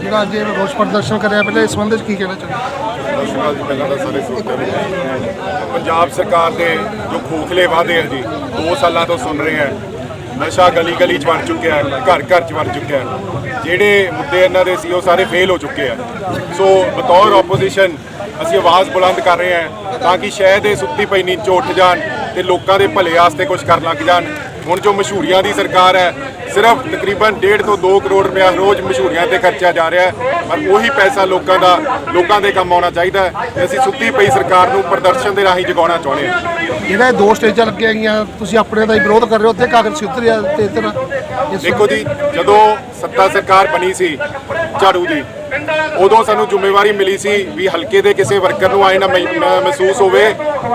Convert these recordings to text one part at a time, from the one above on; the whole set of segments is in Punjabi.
ਜਿਹੜਾ ਅੱਜ ਇਹ ਰੋਸ ਪ੍ਰਦਰਸ਼ਨ ਕਰਿਆ ਪਹਿਲੇ ਇਸ ਸੰਬੰਧ ਵਿੱਚ ਕੀ ਕਹਿਣਾ ਚਾਹੁੰਦੇ ਸਤਿ ਸ਼੍ਰੀ ਅਕਾਲ ਜੀ ਪਹਿਲਾਂ ਤਾਂ ਸਾਰੇ ਸਰੋਤਿਆਂ ਨੂੰ ਪੰਜਾਬ ਸਰਕਾਰ ਦੇ ਜੋ ਖੋਖਲੇ ਵਾਅਦੇ ਆ ਜੀ 2 ਸਾਲਾਂ ਤੋਂ ਸੁਣ ਰਹੇ ਆ ਨਸ਼ਾ ਗਲੀ ਗਲੀ ਚ ਵੜ ਚੁੱਕਿਆ ਹੈ, ਘਰ ਘਰ ਚ ਵੜ ਚੁੱਕਿਆ ਹੈ। ਜਿਹੜੇ ਮੁੱਦੇ ਇਹਨਾਂ ਦੇ ਸੀ, ਉਹ ਸਾਰੇ ਫੇਲ ਹੋ ਚੁੱਕੇ ਆ। ਸੋ ਬਤੌਰ ਆਪੋਜੀਸ਼ਨ ਅਸੀਂ ਆਵਾਜ਼ ਬੁਲੰਦ ਕਰ ਰਹੇ ਹਾਂ ਤਾਂ ਕਿ ਸ਼ਹਿਰ ਦੇ ਸੁੱਤੀ ਪਈ ਨੀਂਦ ਚੋਂ ਉੱਠ ਜਾਣ ਤੇ ਲੋਕਾਂ ਦੇ ਭਲੇ ਵਾਸਤੇ ਕੁਝ ਕਰਨ ਲੱਗ ਜਾਣ। ਹੁਣ ਜੋ ਮਸ਼ਹੂਰੀਆਂ ਦੀ ਸਰਕਾਰ ਹੈ ਸਿਰਫ ਤਕਰੀਬਨ 1.5 ਤੋਂ 2 ਕਰੋੜ ਰੁਪਇਆ ਰੋਜ਼ ਮਸ਼ਹੂਰੀਆਂ ਤੇ ਖਰਚਿਆ ਜਾ ਰਿਹਾ ਹੈ ਪਰ ਉਹੀ ਪੈਸਾ ਲੋਕਾਂ ਦਾ ਲੋਕਾਂ ਦੇ ਕੰਮ ਆਉਣਾ ਚਾਹੀਦਾ ਹੈ ਤੇ ਅਸੀਂ ਸੁੱਤੀ ਪਈ ਸਰਕਾਰ ਨੂੰ ਪ੍ਰਦਰਸ਼ਨ ਦੇ ਰਾਹੀਂ ਜਗਾਉਣਾ ਚਾਹੁੰਦੇ ਹਾਂ। ਜਿਹੜਾ ਦੋ ਸਟੇਜਾਂ ਲੱਗੀਆਂ ਗਈਆਂ ਤੁਸੀਂ ਆਪਣੇ ਦਾ ਹੀ ਵਿਰੋਧ ਕਰ ਰਹੇ ਹੋ ਤੇ ਕਾਂਗਰਸ ਉਤਰਿਆ ਤੇ ਇਧਰ ਦੇਖੋ ਜੀ ਜਦੋਂ ਸੱਤਾ ਸਰਕਾਰ ਬਣੀ ਸੀ ਝਾੜੂ ਦੀ ਉਦੋਂ ਸਾਨੂੰ ਜ਼ਿੰਮੇਵਾਰੀ ਮਿਲੀ ਸੀ ਵੀ ਹਲਕੇ ਦੇ ਕਿਸੇ ਵਰਕਰ ਨੂੰ ਆਏ ਨਾ ਮਹਿਸੂਸ ਹੋਵੇ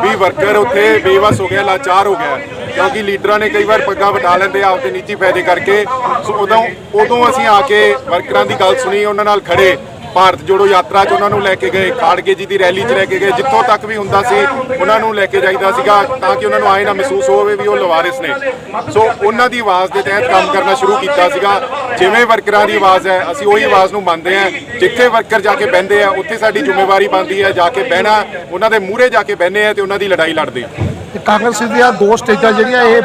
ਵੀ ਵਰਕਰ ਉੱਥੇ ਬੇਵਸ ਹੋ ਗਿਆ ਲਾਚਾਰ ਹੋ ਗਿਆ। ਕਿਉਂਕਿ ਲੀਡਰਾਂ ਨੇ ਕਈ ਵਾਰ ਪੱਗਾਂ ਵਟਾ ਲੈਂਦੇ ਆ, ਆਪਦੇ ਨਿੱਜੀ ਫਾਇਦੇ ਕਰਕੇ। ਸੋ ਉਦੋਂ ਉਦੋਂ ਅਸੀਂ ਆ ਕੇ ਵਰਕਰਾਂ ਦੀ ਗੱਲ ਸੁਣੀ, ਉਹਨਾਂ ਨਾਲ ਖੜੇ। ਭਾਰਤ ਜੋੜੋ ਯਾਤਰਾ 'ਚ ਉਹਨਾਂ ਨੂੰ ਲੈ ਕੇ ਗਏ, ਖਾੜਗੇ ਜੀ ਦੀ ਰੈਲੀ 'ਚ ਲੈ ਕੇ ਗਏ। ਜਿੱਥੋਂ ਤੱਕ ਵੀ ਹੁੰਦਾ ਸੀ, ਉਹਨਾਂ ਨੂੰ ਲੈ ਕੇ ਜਾਈਦਾ ਸੀਗਾ ਤਾਂ ਕਿ ਉਹਨਾਂ ਨੂੰ ਆਏ ਨਾ ਮਹਿਸੂਸ ਹੋਵੇ ਵੀ ਉਹ ਲਵਾਰਿਸ ਨੇ। ਸੋ ਉਹਨਾਂ ਦੀ ਆਵਾਜ਼ ਦੇ ਤਹਿਤ ਕੰਮ ਕਰਨਾ ਸ਼ੁਰੂ ਕੀਤਾ ਸੀਗਾ। ਜਿਵੇਂ ਵਰਕਰਾਂ ਦੀ ਆਵਾਜ਼ ਹੈ, ਅਸੀਂ ਉਹੀ ਆਵਾਜ਼ ਨੂੰ ਮੰਨਦੇ ਹਾਂ। ਜਿੱਥੇ ਵਰਕਰ ਜਾ ਕੇ ਬਹਿੰਦੇ ਆ, ਉੱਥੇ ਸਾਡੀ ਜ਼ਿੰਮੇਵਾਰੀ ਬਣਦੀ ਹੈ, ਜਾ ਕੇ ਬਹਿਣਾ, ਉਹਨਾਂ ਦੇ ਮੂਹਰੇ ਜਾ ਕੇ ਬਹਿੰਦੇ ਆ ਤੇ ਉਹਨਾਂ ਦੀ ਲੜਾਈ ਲੜਦੇ ਹਾਂ ਕਾਂਗਰਸ ਦੀਆਂ ਦੋ ਸਟੇਜਾਂ ਜਿਹੜੀਆਂ ਇਹ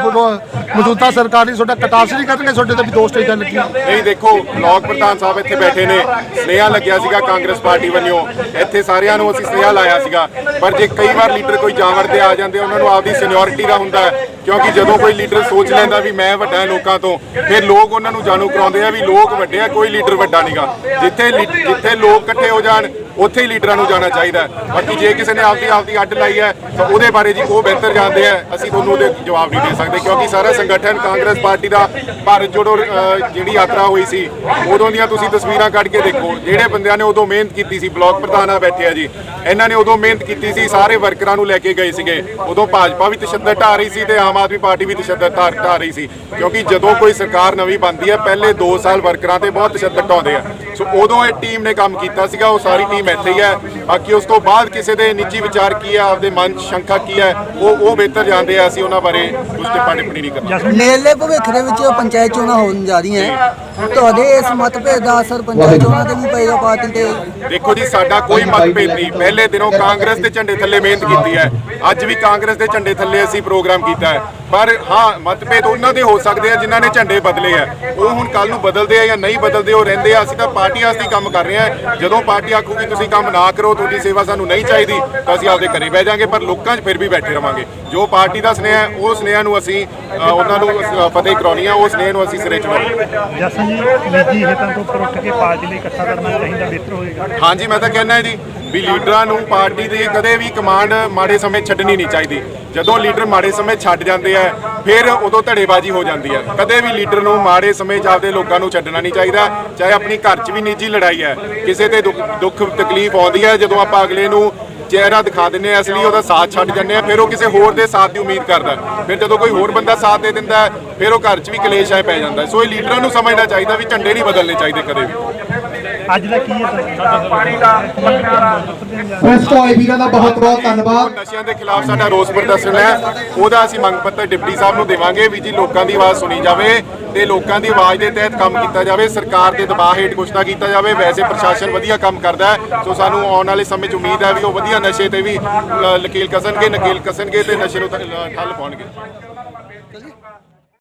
ਮੌਜੂਦਾ ਸਰਕਾਰ ਨੇ ਤੁਹਾਡਾ ਕਟਾਸ ਨਹੀਂ ਕਰਨਗੇ ਤੁਹਾਡੇ ਤੇ ਵੀ ਦੋ ਸਟੇਜਾਂ ਲੱਗੀਆਂ। ਨਹੀਂ, ਦੇਖੋ, ਬਲਾਕ ਪ੍ਰਧਾਨ ਸਾਹਿਬ ਇੱਥੇ ਬੈਠੇ ਨੇ। ਸਨੇਹਾ ਲੱਗਿਆ ਸੀਗਾ ਕਾਂਗਰਸ ਪਾਰਟੀ ਵੱਲੋਂ। ਇੱਥੇ ਸਾਰਿਆਂ ਨੂੰ ਅਸੀਂ ਸਨੇਹਾ ਲਾਇਆ ਸੀਗਾ। ਪਰ ਜੇ ਕਈ ਵਾਰ ਲੀਡਰ ਕੋਈ ਜਾਵੜ ਤੇ ਆ ਜਾਂਦੇ, ਉਹਨਾਂ ਨੂੰ ਆਪਦੀ ਸੀਨੀਅਰਿਟੀ ਦਾ ਹੁੰਦਾ ਕਿਉਂਕਿ ਜਦੋਂ ਕੋਈ ਲੀਡਰ ਸੋਚ ਲੈਂਦਾ ਵੀ ਮੈਂ ਵੱਡਾ ਲੋਕਾਂ ਤੋਂ, ਫਿਰ ਲੋਕ ਉਹਨਾਂ ਨੂੰ ਜਾਣੂ ਕਰਾਉਂਦੇ ਆ ਵੀ ਲੋਕ ਵੱਡੇ ਆ, ਕੋਈ ਲੀਡਰ ਵੱਡਾ ਨਹੀਂਗਾ ਜਿੱਥੇ ਜਿੱਥੇ ਲੋਕ ਇਕੱਠੇ ਹੋ ਜਾਣ, ਉੱਥੇ ਹੀ ਲੀਡਰਾਂ ਨੂੰ ਜਾਣਾ ਚਾਹੀਦਾ ਬਾਕੀ ਜੇ ਕਿਸੇ ਨੇ ਆਪਦੀ ਆਪਦੀ ਅੱਡ ਲਾਈ ਹੈ, ਤਾਂ ਉਹਦੇ ਬਾਰੇ ਜੀ ਉਹ ਬਿਹਤਰ ਜਾਣਦੇ ਆ, ਅਸੀਂ ਤੁਹਾਨੂੰ ਉਹਦੇ ਜਵਾਬ ਨਹੀਂ ਦੇ ਸਕਦੇ ਕਿਉਂਕਿ ਸਾਰਾ ਸੰਗਠਨ ਕਾਂਗਰਸ ਪਾਰਟੀ ਦਾ ਭਾਰਤ ਜੋੜੋ ਜਿਹੜੀ ਯਾਤਰਾ ਹੋਈ ਸੀ, ਉਦੋਂ ਦੀਆਂ ਤੁਸੀਂ ਤਸਵੀਰਾਂ ਕੱਢ ਕੇ ਦੇਖੋ, ਜਿਹੜੇ ਬੰਦਿਆਂ ਨੇ ਉਦੋਂ ਮਿਹਨਤ ਕੀਤੀ ਸੀ, ਬਲਾਕ ਪ੍ਰਧਾਨਾ ਬੈਠੇ ਆ ਜੀ, ਇਹਨਾਂ ਨੇ ਉਦੋਂ ਮਿਹਨਤ ਕੀਤੀ ਸੀ, ਸਾਰੇ ਵਰਕਰਾਂ ਨੂੰ ਲੈ ਕੇ ਗਏ ਸੀਗੇ, ਉਦੋਂ ਭਾਜਪਾ ਵੀ ਤਸ਼ੱਦਦ ਢਾ ਰਹੀ ਸੀ ਤੇ ਆਮ ਆਦਮੀ ਪਾਰਟੀ ਵੀ ਤਸ਼ੱਦਦ ਢਾ ਰਹੀ ਸੀ, ਕਿਉਂਕਿ ਜਦੋਂ ਕੋਈ ਸਰਕਾਰ ਨਵੀਂ ਬਣਦੀ ਹੈ ਪਹਿਲੇ 2 ਸਾਲ ਵਰਕਰਾਂ ਤੇ ਬਹੁਤ ਤਸ਼ੱਦਦ ਢਾਉਂਦੇ ਆ। ਸੋ ਉਦੋਂ ਇਹ ਟੀਮ ਨੇ ਕੰਮ ਕੀਤਾ ਸੀਗਾ, ਉਹ ਸਾਰੀ ਟੀਮ ਇੱਥੇ ਹੀ ਹੈ, ਬਾਕੀ ਉਸ ਤੋਂ ਬਾਅਦ ਕਿਸੇ ਦੇ ਨਿੱਜੀ ਵਿਚਾਰ ਕੀ ਹੈ ਆਪਦੇ ਮਨ 'ਚ ਸ਼ੰਕਾ ਕੀ ਹੈ, ਉਹ ਉਹ ਬਿਹਤਰ ਜਾਣਦੇ ਆ ਅਸੀਂ ਉਹਨਾਂ ਬਾਰੇ ਕੁਝ ਟਿੱਪਾ ਟਿੱਪਣੀ ਨਹੀਂ ਕਰਨਾ ਨੇੜਲੇ ਭਵਿੱਖ ਦੇ ਵਿੱਚ ਪੰਚਾਇਤ ਚੋਣਾਂ ਹੋਣ ਜਾ ਰਹੀਆਂ ਤੁਹਾਡੇ ਇਸ ਮਤਭੇਦ ਦਾ ਅਸਰ ਪੰਚਾਇਤ ਚੋਣਾਂ ਤੇ ਵੀ ਪਏਗਾ ਪਾਰਟੀ ਤੇ ਦੇਖੋ ਜੀ ਸਾਡਾ ਕੋਈ ਮਤਭੇਦ ਨਹੀਂ। ਪਹਿਲੇ ਦਿਨੋਂ ਕਾਂਗਰਸ ਦੇ ਝੰਡੇ ਥੱਲੇ ਮਿਹਨਤ ਕੀਤੀ ਹੈ। ਅੱਜ ਵੀ ਕਾਂਗਰਸ ਦੇ ਝੰਡੇ ਥੱਲੇ ਅਸੀਂ ਪ੍ਰੋਗਰਾਮ ਕੀਤਾ ਹੈ। ਪਰ ਹਾਂ ਮਤਭੇਦ ਉਹਨਾਂ ਦੇ ਹੋ ਸਕਦੇ ਆ ਜਿਨ੍ਹਾਂ ਨੇ ਝੰਡੇ ਬਦਲੇ ਆ। ਉਹ ਹੁਣ ਕੱਲ ਨੂੰ ਬਦਲਦੇ ਆ ਜਾਂ ਨਹੀਂ ਬਦਲਦੇ ਉਹ ਰਹਿੰਦੇ ਆ। ਅਸੀਂ ਤਾਂ ਪਾਰਟੀ ਵਾਸਤੇ ਹੀ ਕੰਮ ਕਰ ਰਹੇ ਆ। ਜਦੋਂ ਪਾਰਟੀ ਆਖੂਗੀ ਤੁਸੀਂ ਕੰਮ ਨਾ ਕਰੋ ਤੁਹਾਡੀ ਸੇਵਾ ਸਾਨੂੰ ਨਹੀਂ ਚਾਹੀਦੀ ਤਾਂ ਅਸੀਂ ਆਪਦੇ ਘਰੇ ਬਹਿ ਜਾਾਂਗੇ ਪਰ ਲੋਕਾਂ 'ਚ ਫਿਰ ਵੀ ਬੈਠੇ ਰਵਾਂਗੇ। ਜੋ ਪਾਰਟੀ ਦਾ ਸਨੇਹ ਹੈ ਉਹ ਸਨੇਹ ਨੂੰ ਅਸੀਂ ਉਹਨਾਂ ਨੂੰ ਫਤਿਹ ਕਰਾਉਣੀ ਆ ਉਹ ਸਨੇਹ ਨੂੰ ਅਸੀਂ ਸਿਰੇ ਚੜਾਉਣੀ ਜਸਨ ਜੀ ਨਿੱਜੀ ਹਿੱਤਾਂ ਤੋਂ ਉੱਪਰ ਉੱਠ ਕੇ ਪਾਰਟੀ ਲਈ ਇਕੱਠਾ ਕਰਨਾ ਚਾਹੀਦਾ ਬਿਹਤਰ ਹੋਏਗਾ। ਹਾਂਜੀ ਮੈਂ ਤਾਂ ਕਹਿੰਦਾ ਜੀ ਵੀ ਲੀਡਰਾਂ ਨੂੰ ਪਾਰਟੀ ਦੀ ਕਦੇ ਵੀ ਕਮਾਂਡ ਮਾੜੇ ਸਮੇਂ ਛੱਡਣੀ ਨਹੀਂ ਚਾਹੀਦੀ। ਜਦੋਂ ਲੀਡਰ ਮਾੜੇ ਸਮੇਂ ਛੱਡ ਜਾਂਦੇ ਆ, ਫਿਰ ਉਦੋਂ ਧੜੇਬਾਜ਼ੀ ਹੋ ਜਾਂਦੀ ਹੈ ਕਦੇ ਵੀ ਲੀਡਰ ਨੂੰ ਮਾੜੇ ਸਮੇਂ 'ਚ ਆਪਦੇ ਲੋਕਾਂ ਨੂੰ ਛੱਡਣਾ ਨਹੀਂ ਚਾਹੀਦਾ, ਚਾਹੇ ਆਪਣੀ ਘਰ 'ਚ ਵੀ ਨਿੱਜੀ ਲੜਾਈ ਹੈ ਕਿਸੇ ਤੇ ਦੁੱਖ ਦੁੱਖ ਤਕਲੀਫ ਆਉਂਦੀ ਹੈ ਜਦੋਂ ਆਪਾਂ ਅਗਲੇ ਨੂੰ ਚਿਹਰਾ ਦਿਖਾ ਦਿੰਨੇ ਆ ਅਸਲੀ ਉਹਦਾ ਸਾਥ ਛੱਡ ਜਾਂਦੇ ਆ, ਫਿਰ ਉਹ ਕਿਸੇ ਹੋਰ ਦੇ ਸਾਥ ਦੀ ਉਮੀਦ ਕਰਦਾ। ਫਿਰ ਜਦੋਂ ਕੋਈ ਹੋਰ ਬੰਦਾ ਸਾਥ ਦੇ ਦਿੰਦਾ, ਫਿਰ ਉਹ ਘਰ 'ਚ ਵੀ ਕਲੇਸ਼ ਆਏ ਪੈ ਜਾਂਦਾ। ਸੋ ਇਹ ਲੀਡਰਾਂ ਨੂੰ ਸਮਝਣਾ ਚਾਹੀਦਾ ਵੀ ਝੰਡੇ ਨਹੀਂ ਬਦਲਣੇ ਚਾਹੀਦੇ ਕਦੇ ਵੀ। ਅੱਜ ਦਾ ਕੀ ਹੈ ਪ੍ਰੈਸ ਤੋਂ ਆਏ ਵੀਰਾਂ ਦਾ ਬਹੁਤ ਬਹੁਤ ਧੰਨਵਾਦ। ਨਸ਼ਿਆਂ ਦੇ ਖਿਲਾਫ ਸਾਡਾ ਰੋਸ ਪ੍ਰਦਰਸ਼ਨ ਹੈ। ਉਹਦਾ ਅਸੀਂ ਮੰਗ ਪੱਤਰ ਡਿਪਟੀ ਸਾਹਿਬ ਨੂੰ ਦੇਵਾਂਗੇ ਵੀ ਜੀ ਲੋਕਾਂ ਦੀ ਆਵਾਜ਼ ਸੁਣੀ ਜਾਵੇ ਤੇ ਲੋਕਾਂ ਦੀ ਆਵਾਜ਼ ਦੇ ਤਹਿਤ ਕੰਮ ਕੀਤਾ ਜਾਵੇ ਸਰਕਾਰ ਦੇ ਦਬਾਅ ਹੇਠ ਕੁਛ ਨਾ ਕੀਤਾ ਜਾਵੇ। ਵੈਸੇ ਪ੍ਰਸ਼ਾਸਨ ਵਧੀਆ ਕੰਮ ਕਰਦਾ ਹੈ ਸੋ ਸਾਨੂੰ ਆਉਣ ਵਾਲੇ ਸਮੇਂ 'ਚ ਉਮੀਦ ਹੈ ਵੀ ਉਹ ਵਧੀਆ ਨਸ਼ੇ ਤੇ ਵੀ ਲਕੀਲ ਕਸਣਗੇ ਨਕੀਲ ਕਸਣਗੇ ਤੇ ਨਸ਼ੇ ਨੂੰ ਠੱਲ ਪਾਉਣਗੇ।